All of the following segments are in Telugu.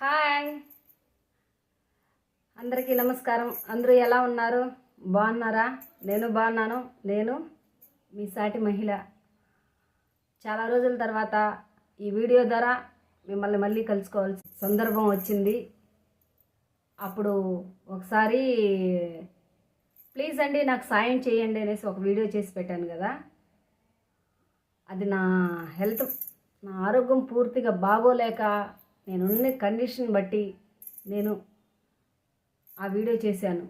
హాయ్. అందరికీ నమస్కారం. అందరూ ఎలా ఉన్నారు? బాగున్నారా? నేను బాగున్నాను. నేను మీ సాటి మహిళ. చాలా రోజుల తర్వాత ఈ వీడియో ద్వారా మిమ్మల్ని మళ్ళీ కలుసుకోవాల్సిన సందర్భం వచ్చింది. అప్పుడు ఒకసారి ప్లీజ్ అండి నాకు సాయం చేయండి అనేసి ఒక వీడియో చేసి పెట్టాను కదా. అది నా హెల్త్ నా ఆరోగ్యం పూర్తిగా బాగోలేక నేనున్న కండిషన్ బట్టి నేను ఆ వీడియో చేశాను.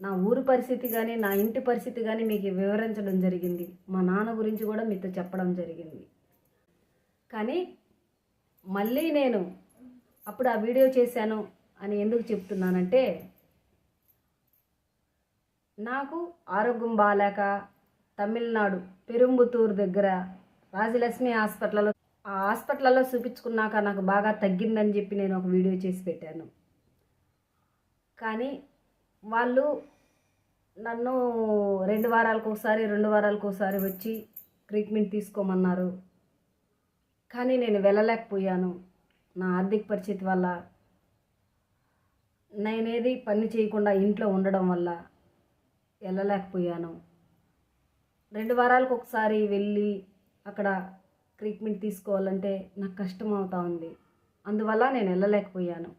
నా ఊరు పరిస్థితి కానీ నా ఇంటి పరిస్థితి కానీ మీకు వివరించడం జరిగింది. మా నాన్న గురించి కూడా మీతో చెప్పడం జరిగింది. కానీ మళ్ళీ నేను అప్పుడు ఆ వీడియో చేశాను అని ఎందుకు చెప్తున్నానంటే నాకు ఆరోగ్యం బాగాలేక తమిళనాడు పెరుంబుతూరు దగ్గర రాజలక్ష్మి హాస్పిటల్లో ఆ హాస్పిటల్లో చూపించుకున్నాక నాకు బాగా తగ్గిందని చెప్పి నేను ఒక వీడియో చేసి పెట్టాను. కానీ వాళ్ళు నన్ను రెండు వారాలకు ఒకసారి రెండు వారాలకు ఒకసారి వచ్చి ట్రీట్మెంట్ తీసుకోమన్నారు. కానీ నేను వెళ్ళలేకపోయాను నా ఆర్థిక పరిస్థితి వల్ల. నేనేది పని చేయకుండా ఇంట్లో ఉండడం వల్ల వెళ్ళలేకపోయాను. రెండు వారాలకు ఒకసారి వెళ్ళి అక్కడ ట్రీట్మెంట్ తీసుకోవాలంటే నాకు కష్టం అవుతా ఉంది. అందువల్ల నేను వెళ్ళలేకపోయాను.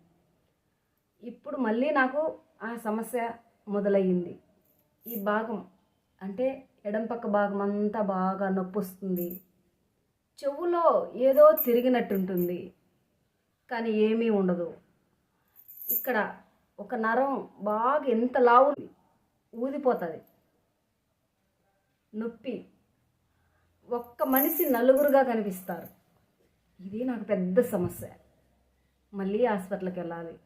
ఇప్పుడు మళ్ళీ నాకు ఆ సమస్య మొదలయ్యింది. ఈ భాగం అంటే ఎడం పక్క భాగం అంతా బాగా నొప్పి వస్తుంది చెవులో ఏదో తిరిగినట్టుంటుంది. కానీ ఏమీ ఉండదు. ఇక్కడ ఒక నరం బాగా ఎంత లావు ఊదిపోతుంది. నొప్పి ఒక్క మనిషి నలుగురుగా కనిపిస్తారు. ఇది నాకు పెద్ద సమస్య. మళ్ళీ హాస్పిటల్కి వెళ్ళాలి.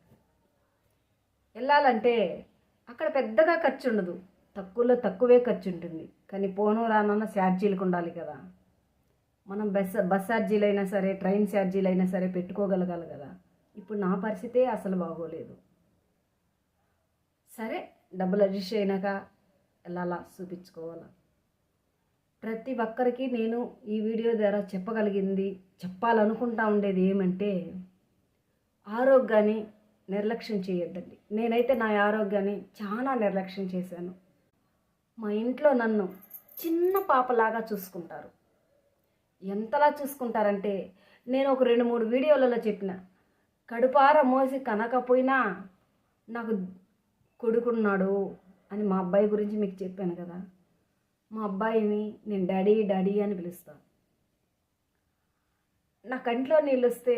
వెళ్ళాలంటే అక్కడ పెద్దగా ఖర్చు ఉండదు. తక్కువలో తక్కువే ఖర్చు ఉంటుంది. కానీ పోను రానన్న ఛార్జీలకు ఉండాలి కదా. మనం బస్ బస్ ఛార్జీలు అయినా సరే ట్రైన్ ఛార్జీలు అయినా సరే పెట్టుకోగలగాలి కదా. ఇప్పుడు నా పరిస్థితే అసలు బాగోలేదు. సరే డబ్బులు అడ్జస్ట్ అయినాక వెళ్ళాలా? చూపించుకోవాలా? ప్రతి ఒక్కరికి నేను ఈ వీడియో ద్వారా చెప్పగలిగింది చెప్పాలనుకుంటా ఉండేది ఏమంటే ఆరోగ్యాన్ని నిర్లక్ష్యం చేయొద్దండి. నేనైతే నా ఆరోగ్యాన్ని చాలా నిర్లక్ష్యం చేశాను. మా ఇంట్లో నన్ను చిన్న పాపలాగా చూసుకుంటారు. ఎంతలా చూసుకుంటారంటే నేను ఒక రెండు మూడు వీడియోలలో చెప్పిన కడుపార మోసి కనకపోయినా నాకు కొడుకున్నాడు అని మా అబ్బాయి గురించి మీకు చెప్పాను కదా. మా అబ్బాయిని నేను డాడీ డాడీ అని పిలుస్తాను. నా కంట్లో నీళ్ళు వస్తే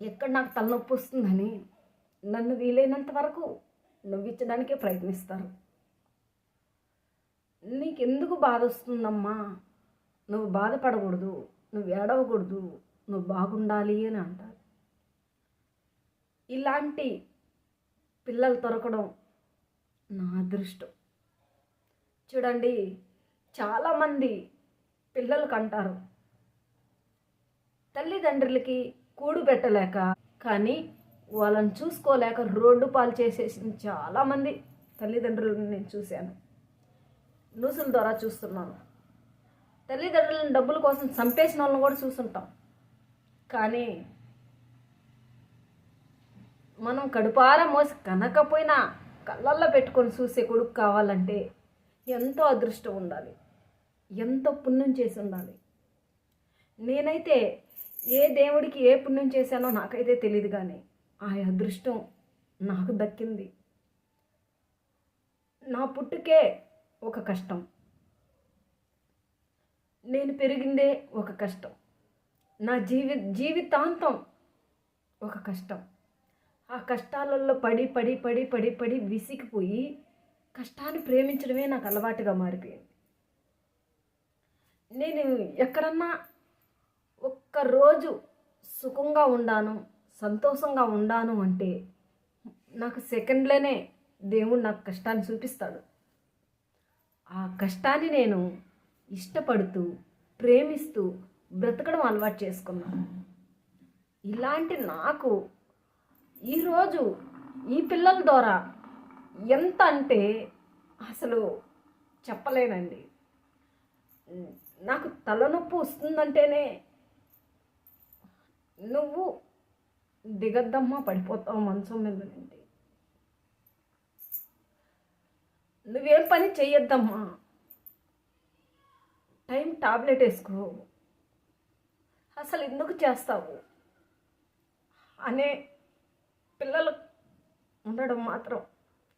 ఎక్కడ నాకు తలనొప్పి వస్తుందని నన్ను వీలైనంత వరకు నవ్వించడానికే ప్రయత్నిస్తారు. నీకెందుకు బాధ వస్తుందమ్మా? నువ్వు బాధపడకూడదు నువ్వు ఏడవకూడదు నువ్వు బాగుండాలి అని అంటారు. ఇలాంటి పిల్లలు దొరకడం నా అదృష్టం. చూడండి చాలామంది పిల్లలు కంటారు. తల్లిదండ్రులకి కూడు పెట్టలేక కానీ వాళ్ళని చూసుకోలేక రోడ్డు పాలు చేసేసిన చాలామంది తల్లిదండ్రులను నేను చూశాను. న్యూసుల ద్వారా చూస్తున్నాను. తల్లిదండ్రులను డబ్బుల కోసం చంపేసిన వాళ్ళని కూడా చూస్తుంటాం. కానీ మనం కడుపార మోసి కనకపోయినా కళ్ళల్లో పెట్టుకొని చూసే కొడుకు కావాలంటే ఎంతో అదృష్టం ఉండాలి. ఎంతో పుణ్యం చేసి ఉండాలి. నేనైతే ఏ దేవుడికి ఏ పుణ్యం చేశానో నాకైతే తెలియదు కానీ ఆ అదృష్టం నాకు దక్కింది. నా పుట్టుకే ఒక కష్టం. నేను పెరిగిందే ఒక కష్టం. నా జీవి జీవితాంతం ఒక కష్టం. ఆ కష్టాలలో పడి పడి పడి పడి పడి విసిగిపోయి కష్టాన్ని ప్రేమించడమే నాకు అలవాటుగా మారిపోయింది. నేను ఎక్కడన్నా ఒక్కరోజు సుఖంగా ఉండాను సంతోషంగా ఉండాను అంటే నాకు సెకండ్లోనే దేవుడు నాకు కష్టాన్ని చూపిస్తాడు. ఆ కష్టాన్ని నేను ఇష్టపడుతూ ప్రేమిస్తూ బ్రతకడం అలవాటు చేసుకున్నాను ఇలాంటి నాకు ఈరోజు ఈ పిల్లల ద్వారా ఎంత అంటే అసలు చెప్పలేనండి. నాకు తలనొప్పి వస్తుందంటేనే నువ్వు దిగద్దమ్మా పడిపోతావు మంచం మీద నుండి నువ్వేం పని చేయొద్దమ్మా టైం టాబ్లెట్ వేసుకో. అసలు ఎందుకు చేస్తావు? అనే పిల్లలు ఉండడం మాత్రం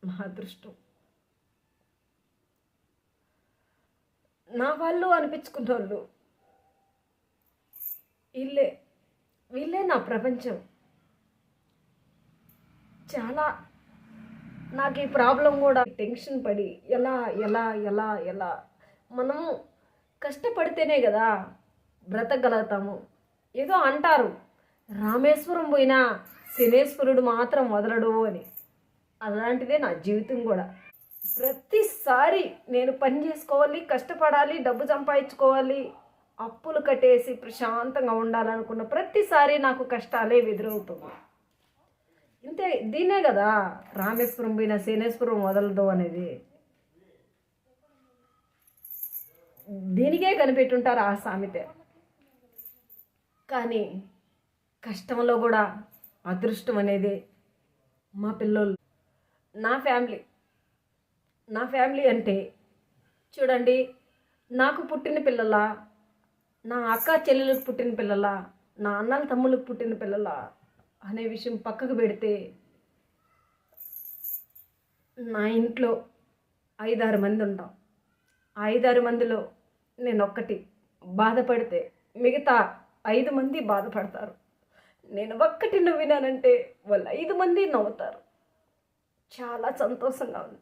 నా అదృష్టం నా వాళ్ళు అనిపించుకున్న వాళ్ళు వీళ్ళే వీళ్ళే నా ప్రపంచం. చాలా నాకు ఈ ప్రాబ్లం కూడా టెన్షన్ పడి ఎలా ఎలా ఎలా ఎలా. మనము కష్టపడితేనే కదా బ్రతకగలుగుతాము. ఏదో అంటారు రామేశ్వరం పోయినా శనేశ్వరుడు మాత్రం వదలడు అని. అలాంటిదే నా జీవితం కూడా. ప్రతిసారి నేను పని చేసుకోవాలి కష్టపడాలి డబ్బు సంపాదించుకోవాలి అప్పులు కట్టేసి ప్రశాంతంగా ఉండాలనుకున్న ప్రతిసారి నాకు కష్టాలే ఎదురవుతుంది ఇంతే దీనే కదా రామేశ్వరం పోయిన శనేశ్వరం వదలదు అనేది. దీనికే కనిపెట్టుంటారు ఆ సామెత. కానీ కష్టంలో కూడా అదృష్టం అనేది మా పిల్లోళ్ళు నా ఫ్యామిలీ. నా ఫ్యామిలీ అంటే చూడండి నాకు పుట్టిన పిల్లల నా అక్క చెల్లెలకు పుట్టిన పిల్లల నా అన్నల తమ్ములకు పుట్టిన పిల్లల అనే విషయం పక్కకు పెడితే నా ఇంట్లో ఐదారు మంది ఉంటాం. ఐదారు మందిలో నేను ఒక్కటి బాధపడితే మిగతా ఐదు మంది బాధపడతారు. నేను ఒక్కటి నవ్వినానంటే వాళ్ళు ఐదు మంది నవ్వుతారు. చాలా సంతోషంగా ఉంది.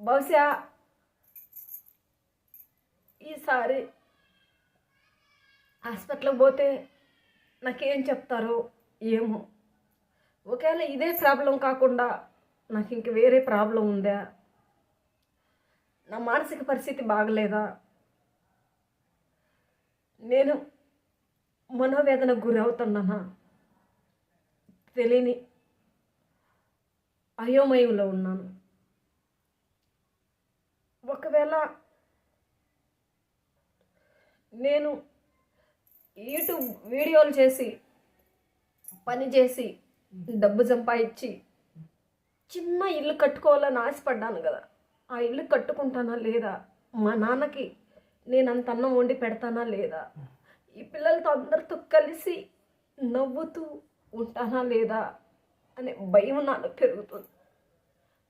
బహుశా ఈసారి హాస్పిటల్కి పోతే నాకేం చెప్తారో ఏమో. ఒకవేళ ఇదే ప్రాబ్లం కాకుండా నాకు ఇంక వేరే ప్రాబ్లం ఉందా? నా మానసిక పరిస్థితి బాగలేదా? నేను మనోవేదనకు గురవుతున్నానా? తెలియని అయోమయంలో ఉన్నాను. ఒకవేళ నేను యూట్యూబ్ వీడియోలు చేసి పని చేసి డబ్బు సంపాదించి చిన్న ఇల్లు కట్టుకోవాలని ఆశపడ్డాను కదా. ఆ ఇల్లు కట్టుకుంటానా లేదా? మా నాన్నకి నేను అంత అన్నం వండి పెడతానా లేదా? ఈ పిల్లలతో అందరితో కలిసి నవ్వుతూ ఉంటానా లేదా? అనే భయం నాలో పెరుగుతుంది.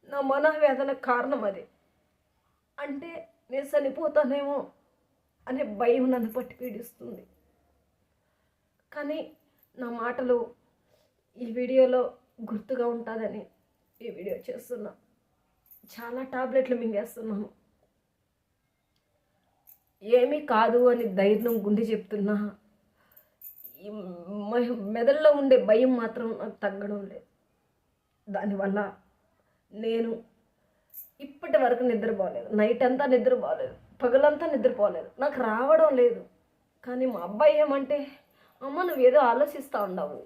నా మనోవేదనకు కారణం అది. అంటే నేను చనిపోతానేమో అనే భయం నన్ను పట్టి పీడిస్తుంది. కానీ నా మాటలు ఈ వీడియోలో గుర్తుగా ఉంటుందని ఈ వీడియో చేస్తున్నా. చాలా టాబ్లెట్లు మింగేస్తున్నాను. ఏమీ కాదు అని ధైర్యం గుండె చెప్తున్నా. మెదడులో ఉండే భయం మాత్రం నాకు తగ్గడం లేదు. దానివల్ల నేను ఇప్పటి వరకు నిద్రపోలేదు. నైట్ అంతా నిద్రపోలేదు. పగలంతా నిద్రపోలేదు. నాకు రావడం లేదు. కానీ మా అబ్బాయి ఏమంటే అమ్మ నువ్వు ఏదో ఆలోచిస్తూ ఉండవు.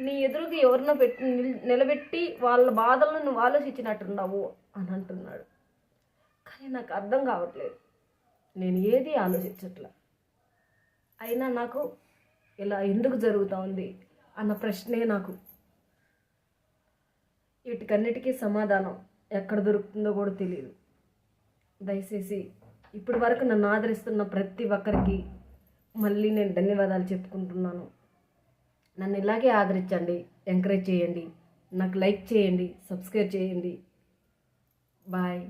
నీ ఎదురుగా ఎవరినో పెట్టి నిలబెట్టి వాళ్ళ బాధలను నువ్వు ఆలోచించినట్టున్నావు అని అంటున్నాడు. కానీ నాకు అర్థం కావట్లేదు. నేను ఏది ఆలోచించట్లా? అయినా నాకు ఇలా ఎందుకు జరుగుతూ ఉంది? అన్న ప్రశ్నే నాకు వీటికన్నిటికీ సమాధానం ఎక్కడ దొరుకుతుందో కూడా తెలియదు దయచేసి ఇప్పటి వరకు నన్ను ఆదరిస్తున్న ప్రతి ఒక్కరికి మళ్ళీ నేను ధన్యవాదాలు చెప్పుకుంటున్నాను. నన్ను ఇలాగే ఆదరించండి ఎంకరేజ్ చేయండి నాకు లైక్ చేయండి సబ్స్క్రైబ్ చేయండి. బాయ్.